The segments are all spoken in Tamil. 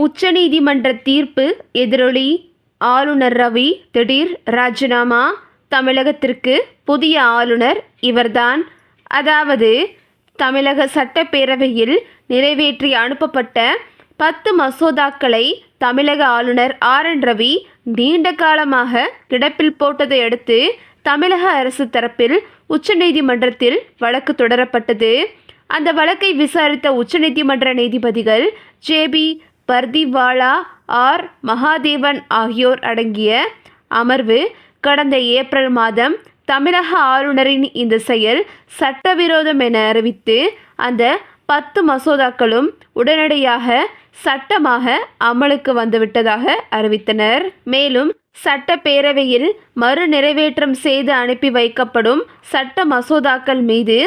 உச்சநீதிமன்ற தீர்ப்பு எதிரொலி ஆளுநர் ரவி திடீர் ராஜினாமா. தமிழகத்திற்கு புதிய ஆளுநர் இவர்தான். அதாவது தமிழக சட்டப்பேரவையில் நிறைவேற்றி அனுப்பப்பட்ட பத்து மசோதாக்களை தமிழக ஆளுநர் ஆர். என். ரவி நீண்ட காலமாக கிடப்பில் போட்டதை அடுத்து தமிழக அரசு தரப்பில் உச்சநீதிமன்றத்தில் வழக்கு தொடரப்பட்டது. அந்த வழக்கை விசாரித்த உச்சநீதிமன்ற நீதிபதிகள் ஜேபி பர்திவாலா ஆர். மகாதேவன் ஆகியோர் அடங்கிய அமர்வு கடந்த ஏப்ரல் மாதம் தமிழக ஆளுநரின் இந்த செயல் சட்டவிரோதம் என அறிவித்து அந்த பத்து மசோதாக்களும் உடனடியாக சட்டமாக அமலுக்கு வந்துவிட்டதாக அறிவித்தனர். மேலும் சட்டப்பேரவையில் மறு நிறைவேற்றம் செய்து அனுப்பி வைக்கப்படும் சட்ட மசோதாக்கள் மீது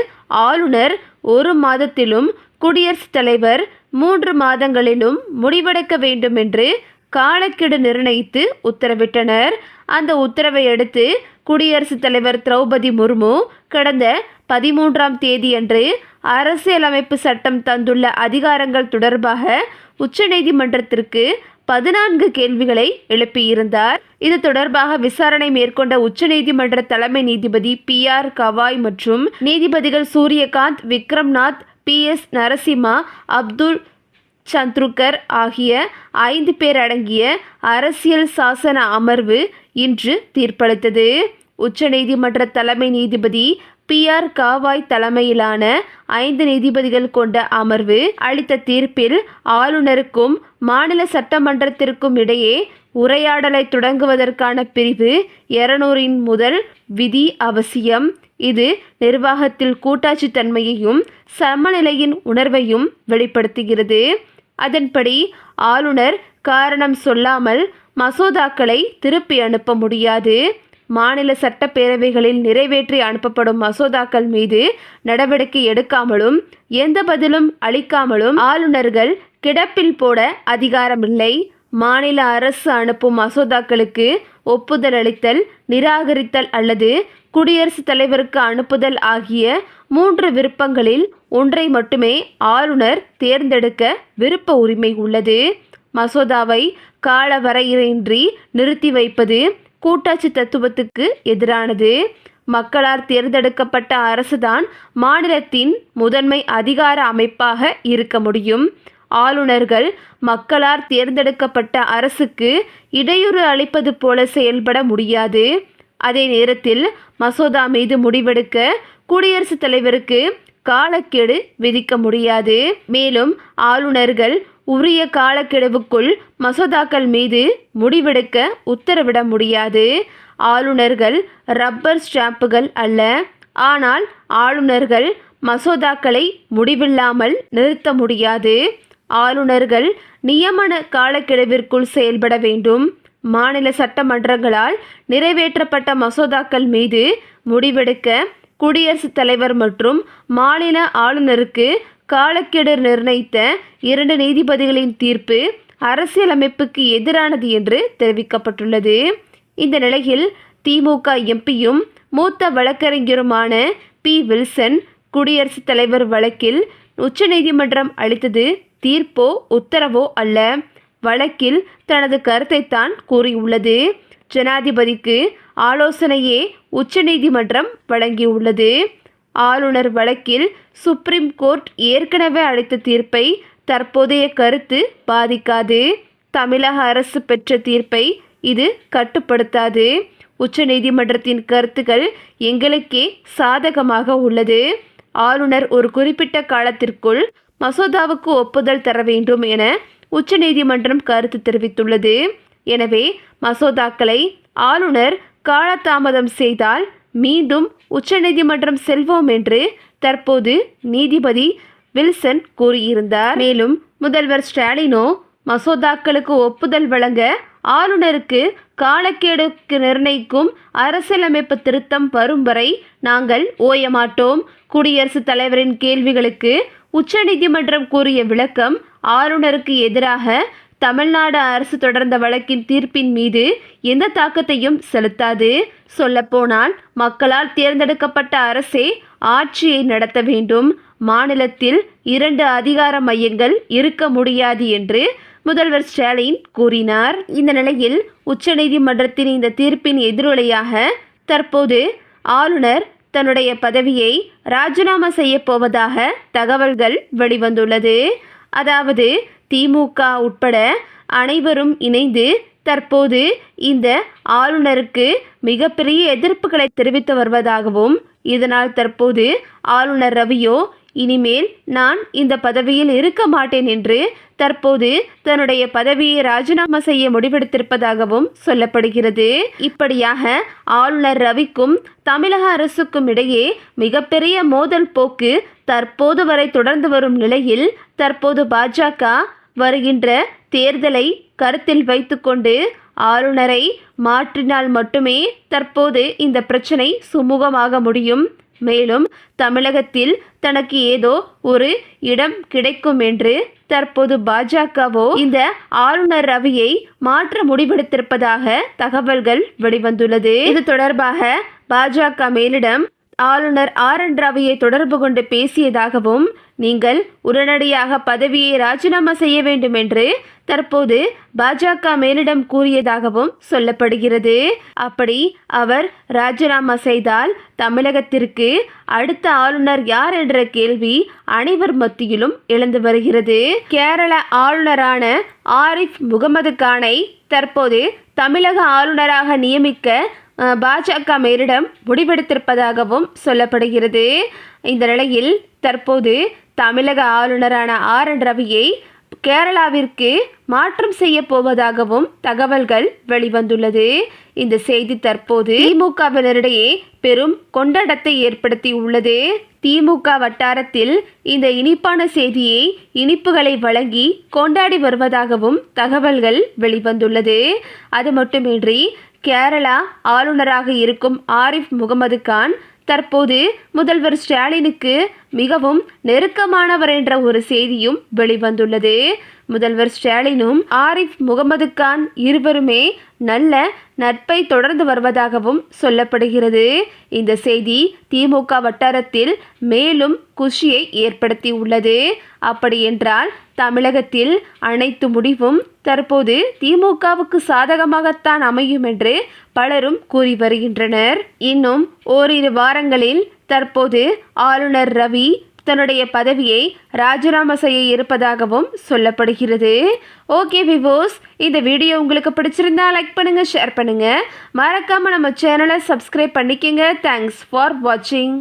ஆளுநர் ஒரு மாதத்திலும் குடியரசுத் தலைவர் மூன்று மாதங்களிலும் முடிவெடுக்க வேண்டும் என்று காலக்கெடு நிர்ணயித்து உத்தரவிட்டனர். அந்த உத்தரவை அடுத்து குடியரசுத் தலைவர் திரௌபதி முர்மு கடந்த பதிமூன்றாம் தேதியன்று அரசியலமைப்பு சட்டம் தந்துள்ள அதிகாரங்கள் தொடர்பாக உச்சநீதிமன்றத்திற்கு பதினான்கு கேள்விகளை எழுப்பியிருந்தார். இது தொடர்பாக விசாரணை மேற்கொண்ட உச்சநீதிமன்ற தலைமை நீதிபதி பி ஆர் கவாய் மற்றும் நீதிபதிகள் சூரியகாந்த் விக்ரம்நாத் பி எஸ் நரசிம்மா அப்துல் சந்த்ருகர் ஆகிய ஐந்து பேர் அடங்கிய அரசியல் சாசன அமர்வு இன்று தீர்ப்பளித்தது. உச்சநீதிமன்ற தலைமை நீதிபதி பி ஆர் காவாய் தலைமையிலான ஐந்து நீதிபதிகள் கொண்ட அமர்வு அளித்த தீர்ப்பில் ஆளுநருக்கும் மாநில சட்டமன்றத்திற்கும் இடையே உரையாடலை தொடங்குவதற்கான பிரிவு இருநூறின் முதல் விதி அவசியம். இது நிர்வாகத்தில் கூட்டாட்சி தன்மையையும் சமநிலையின் உணர்வையும் வெளிப்படுத்துகிறது. அதன்படி ஆளுநர் காரணம் சொல்லாமல் மசோதாக்களை திருப்பி அனுப்ப முடியாது. மாநில சட்டப்பேரவைகளில் நிறைவேற்றி அனுப்பப்படும் மசோதாக்கள் மீது நடவடிக்கை எடுக்காமலும் எந்த பதிலும் அளிக்காமலும் ஆளுநர்கள் கிடப்பில் போட அதிகாரமில்லை. மாநில அரசு அனுப்பும் மசோதாக்களுக்கு ஒப்புதல் அளித்தல் நிராகரித்தல் அல்லது குடியரசுத் தலைவருக்கு அனுப்புதல் ஆகிய மூன்று விருப்பங்களில் ஒன்றை மட்டுமே ஆளுநர் தேர்ந்தெடுக்க விருப்ப உரிமை உள்ளது. மசோதாவை கால வரையின்றி நிறுத்தி வைப்பது கூட்டாட்சி தத்துவத்துக்கு எதிரானது. மக்களால் தேர்ந்தெடுக்கப்பட்ட அரசுதான் மாநிலத்தின் முதன்மை அதிகார அமைப்பாக இருக்க முடியும். ஆளுநர்கள் மக்களால் தேர்ந்தெடுக்கப்பட்ட அரசுக்கு இடையூறு அளிப்பது போல செயல்பட முடியாது. அதே நேரத்தில் மசோதா மீது முடிவெடுக்க குடியரசுத் தலைவருக்கு காலக்கெடு விதிக்க முடியாது. மேலும் ஆளுநர்கள் உரிய காலக்கெடுவுக்குள் மசோதாக்கள் மீது முடிவெடுக்க உத்தரவிட முடியாது. ஆளுநர்கள் ரப்பர் ஸ்டாம்புகள் அல்ல. ஆனால் ஆளுநர்கள் மசோதாக்களை முடிவில்லாமல் நிறுத்த முடியாது. ஆளுநர்கள் நியமன காலக்கெடுவிற்குள் செயல்பட வேண்டும். மாநில சட்டமன்றங்களால் நிறைவேற்றப்பட்ட மசோதாக்கள் மீது முடிவெடுக்க குடியரசுத் தலைவர் மற்றும் மாநில ஆளுநருக்கு காலக்கெடு நிர்ணயித்த இரண்டு நீதிபதிகளின் தீர்ப்பு அரசியலமைப்புக்கு எதிரானது என்று தெரிவிக்கப்பட்டுள்ளது. இந்த நிலையில் திமுக எம்பியும் மூத்த வழக்கறிஞருமான பி வில்சன் குடியரசுத் தலைவர் வழக்கில் உச்சநீதிமன்றம் அளித்தது தீர்ப்போ உத்தரவோ அல்ல. வழக்கில் தனது கருத்தைத்தான் கூறியுள்ளது. ஜனாதிபதிக்கு ஆலோசனையே உச்சநீதிமன்றம் வழங்கியுள்ளது. ஆளுநர் வழக்கில் சுப்ரீம் கோர்ட் ஏற்கனவே அளித்த தீர்ப்பை தற்போதைய கருத்து பாதிக்காது. தமிழக அரசு பெற்ற தீர்ப்பை இது கட்டுப்படுத்தாது. உச்சநீதிமன்றத்தின் கருத்துக்கள் எங்களுக்கே சாதகமாக உள்ளது. ஆளுநர் ஒரு குறிப்பிட்ட காலத்திற்குள் மசோதாவுக்கு ஒப்புதல் தர வேண்டும் என உச்சநீதிமன்றம் கருத்து தெரிவித்துள்ளது. எனவே மசோதாக்களை ஆளுநர் காலதாமதம் செய்தால் மீண்டும் உச்சநீதிமன்றம் செல்வோம் என்று தற்போது நீதிபதி வில்சன் கூறியிருந்தார். மேலும் முதல்வர் ஸ்டாலினோ மசோதாக்களுக்கு ஒப்புதல் வழங்க ஆளுநருக்கு காலக்கேடுக்கு நிர்ணயிக்கும் அரசியலமைப்பு திருத்தம் வரும் வரை நாங்கள் ஓயமாட்டோம். குடியரசுத் தலைவரின் கேள்விகளுக்கு உச்சநீதிமன்றம் கூறிய விளக்கம் ஆளுநருக்கு எதிராக தமிழ்நாடு அரசு தொடர்ந்த வழக்கின் தீர்ப்பின் மீது எந்த தாக்கத்தையும் செலுத்தாது. சொல்லப்போனால் மக்களால் தேர்ந்தெடுக்கப்பட்ட அரசே ஆட்சியை நடத்த வேண்டும். மாநிலத்தில் இரண்டு அதிகார மையங்கள் இருக்க முடியாது என்று முதல்வர் ஸ்டாலின் கூறினார். இந்த நிலையில் உச்சநீதிமன்றத்தின் இந்த தீர்ப்பின் எதிரொலியாக தற்போது ஆளுநர் தன்னுடைய பதவியை ராஜினாமா செய்யப்போவதாக தகவல்கள் வெளிவந்துள்ளது. அதாவது திமுக உட்பட அனைவரும் இணைந்து தற்போது இந்த ஆளுநருக்கு மிகப்பெரிய எதிர்ப்புகளை தெரிவித்து வருவதாகவும் இதனால் தற்போது ஆளுநர் ரவியோ இனிமேல் நான் இந்த பதவியில் இருக்க மாட்டேன் என்று தற்போது தன்னுடைய பதவியை ராஜினாமா செய்ய முடிவெடுத்திருப்பதாகவும் சொல்லப்படுகிறது. இப்படியாக ஆளுநர் ரவிக்கும் தமிழக அரசுக்கும் இடையே மிகப்பெரிய மோதல் போக்கு தற்போது வரை தொடர்ந்து வரும் நிலையில் தற்போது பாஜக வருகின்ற தேர்தலை கருத்தில் வைத்துக்கொண்டு ஆளுநரை மாற்றினால் மட்டுமே தற்போது இந்த பிரச்சனை சுமூகமாக முடியும். மேலும் தமிழகத்தில் தனக்கு ஏதோ ஒரு இடம் கிடைக்கும் என்று தற்போது பாஜகவோ இந்த ஆளுநர் ரவியை மாற்ற முடிவெடுத்திருப்பதாக தகவல்கள் வெளிவந்துள்ளது. இது தொடர்பாக பாஜக மேலிடம் ஆளுநர் ஆர் என் ரவியை தொடர்பு கொண்டு பேசியதாகவும் நீங்கள் உடனடியாக பதவியை ராஜினாமா செய்ய வேண்டும் என்று தற்போது பாஜக மேலிடம் கூறியதாகவும் சொல்லப்படுகிறது. அப்படி அவர் ராஜினாமா செய்தால் தமிழகத்திற்கு அடுத்த ஆளுநர் யார் என்ற கேள்வி அனைவர் மத்தியிலும் எழுந்து வருகிறது. கேரள ஆளுநரான ஆரிஃப் முகமது கானை தற்போது தமிழக ஆளுநராக நியமிக்க பாஜக மேலிடம் முடிவெடுத்திருப்பதாகவும் சொல்லப்படுகிறது. இந்த நிலையில் தற்போது தமிழக ஆளுநரான ஆர் என் ரவியை கேரளாவிற்கு மாற்றம் செய்ய போவதாகவும் தகவல்கள் வெளிவந்துள்ளது. இந்த செய்தி தற்போது திமுகவினரிடையே பெரும் கொண்டாட்டத்தை ஏற்படுத்தி உள்ளது திமுக வட்டாரத்தில் இந்த இனிப்பான செய்தியை இனிப்புகளை வழங்கி கொண்டாடி வருவதாகவும் தகவல்கள் வெளிவந்துள்ளது. அது மட்டுமின்றி கேரளா ஆளுநராக இருக்கும் ஆரிஃப் முகமது கான் தற்போது முதல்வர் ஸ்டாலினுக்கு மிகவும் நெருக்கமானவர் என்ற ஒரு செய்தியும் வெளிவந்துள்ளது. முதல்வர் ஸ்டாலினும் ஆரிஃப் முகமது கான் இருவருமே நல்ல நட்பை தொடர்ந்து வருவதாகவும் சொல்லப்படுகிறது. இந்த செய்தி திமுக வட்டாரத்தில் மேலும் குஷியை ஏற்படுத்தி உள்ளது அப்படி என்றால் தமிழகத்தில் அனைத்து முடிவும் தற்போது திமுகவுக்கு சாதகமாகத்தான் அமையும் என்று பலரும் கூறி வருகின்றனர். இன்னும் ஓரிரு வாரங்களில் தற்போது ஆளுநர் ரவி தன்னுடைய பதவியை ராஜினாமா செய்ய இருப்பதாகவும் சொல்லப்படுகிறது. ஓகே விவோஸ் இந்த வீடியோ உங்களுக்கு பிடிச்சிருந்தா லைக் பண்ணுங்க ஷேர் பண்ணுங்க. மறக்காம நம்ம சேனலை சப்ஸ்கிரைப் பண்ணிக்கங்க. தேங்க்ஸ் ஃபார் வாட்சிங்